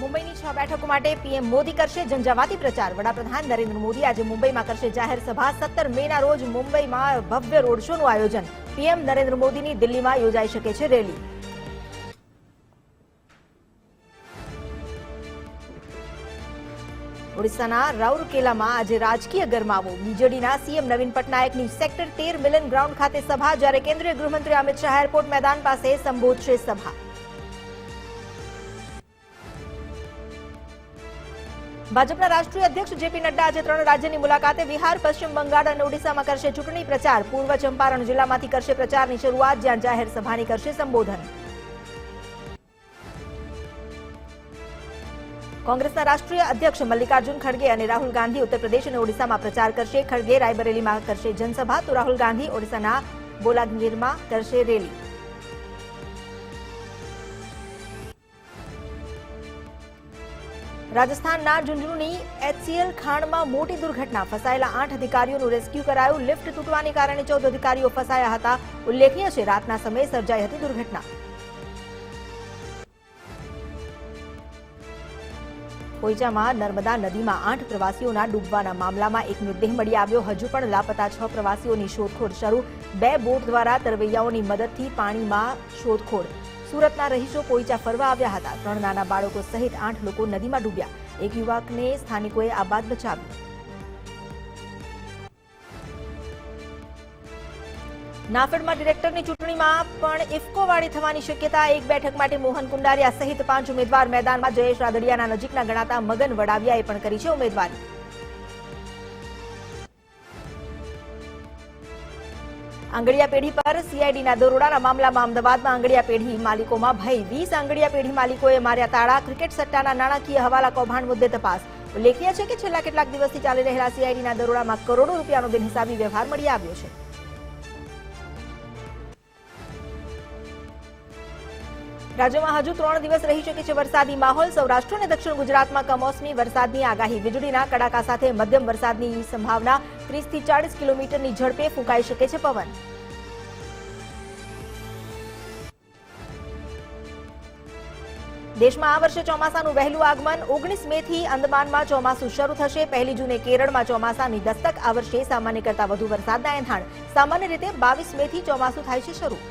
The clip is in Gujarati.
મુંબઈની છ બેઠકો માટે પીએમ મોદી કરશે ઝંઝાવાતી પ્રચાર. વડાપ્રધાન નરેન્દ્ર મોદી આજે મુંબઈમાં કરશે જાહેર સભા. સત્તર મેના રોજ મુંબઈમાં ભવ્ય રોડ શોનું આયોજન. પીએમ નરેન્દ્ર મોદીની દિલ્હીમાં યોજાઈ શકે છે રેલી. ઓડિશાના રાઉરકેલામાં આજે રાજકીય ગરમાવો. બીજેડીના સીએમ નવીન પટનાયકની સેક્ટર તેર મિલન ગ્રાઉન્ડ ખાતે સભા, જ્યારે કેન્દ્રીય ગૃહમંત્રી અમિત શાહ એરપોર્ટ મેદાન પાસે સંબોધશે સભા. ભાજપના રાષ્ટ્રીય અધ્યક્ષ જેપી નડ્ડા આજે ત્રણ રાજ્યની મુલાકાતે બિહાર પશ્ચિમ બંગાળ અને ઓડિશામાં કરશે ચૂંટણી પ્રચાર. પૂર્વ ચંપારણ જિલ્લામાંથી કરશે પ્રચારની શરૂઆત, જ્યાં જાહેર સભાની કરશે સંબોધન. કોંગ્રેસના રાષ્ટ્રીય અધ્યક્ષ મલ્લિકાર્જુન ખડગે અને રાહુલ ગાંધી ઉત્તર પ્રદેશ અને ઓડિશામાં પ્રચાર કરશે. ખડગે રાયબરેલીમાં કરશે જનસભા, તો રાહુલ ગાંધી ઓડિશાના બોલાગીરમાં કરશે રેલી. રાજસ્થાનના ઝુંઝુનુની એચસીએલ ખાણમાં મોટી દુર્ઘટના. ફસાયેલા આઠ અધિકારીઓનું રેસ્ક્યુ કરાયું. લિફ્ટ તૂટવાને કારણે ચૌદ અધિકારીઓ ફસાયા હતા. ઉલ્લેખનીય છે, રાતના સમયે સર્જાઈ હતી દુર્ઘટના. કોઈચામાં નર્મદા નદીમાં આઠ પ્રવાસીઓના ડૂબવાના મામલામાં એક મૃતદેહ મળી આવ્યો. હજુ પણ લાપતા છ પ્રવાસીઓની શોધખોળ શરૂ. બે બોટ દ્વારા તરવૈયાઓની મદદથી પાણીમાં શોધખોળ. સુરતના રહીશો પોઈચા ફરવા આવ્યા હતા. ત્રણ નાના બાળકો સહિત આઠ લોકો નદીમાં ડૂબ્યા. એક યુવકને સ્થાનિકોએ આ બાદ બચાવ્યો. નાફેડમાં ડિરેક્ટરની ચૂંટણીમાં પણ ઇફકો વાળી થવાની શક્યતા, એક બેઠક માટે મોહન કુંડારિયા સહિત પાંચ ઉમેદવાર મેદાનમાં જયેશ રાદડિયાના નજીકના ગણાતા મગન વડાવિયાએ પણ કરી છે ઉમેદવારી. આંગળીયા પેઢી પર સીઆઈડીના દરોડાના મામલામાં અમદાવાદમાં આંગળીયા પેઢી માલિકોમાં ભય. વીસ આંગળીયા પેઢી માલિકોએ માર્યા તાળા. ક્રિકેટ સટ્ટાના નાણાકીય હવાલા કૌભાંડ મુદ્દે તપાસ. ઉલ્લેખનીય છે કે છેલ્લા કેટલાક દિવસથી ચાલી રહેલા સીઆઈડીના દરોડામાં કરોડો રૂપિયાનો બિનહિસાબી વ્યવહાર મળી આવ્યો છે. રાજ્યમાં હજુ ત્રણ દિવસ રહી શકે છે વરસાદી માહોલ. સૌરાષ્ટ્ર અને દક્ષિણ ગુજરાતમાં કમોસમી વરસાદની આગાહી વીજળીના કડાકા સાથે મધ્યમ વરસાદની સંભાવના ત્રીસથી ચાળીસ કિલોમીટરની ઝડપે ફૂંકાઈ શકે છે પવન. દેશમાં આ વર્ષે ચોમાસાનું વહેલું આગમન ઓગણીસ મે થી અંદમાનમાં ચોમાસું શરૂ થશે. પહેલી જૂને કેરળમાં ચોમાસાની દસ્તક આ વર્ષે સામાન્ય કરતા વધુ વરસાદના એંધાણ. સામાન્ય રીતે બાવીસ મે થી ચોમાસું થાય છે શરૂ.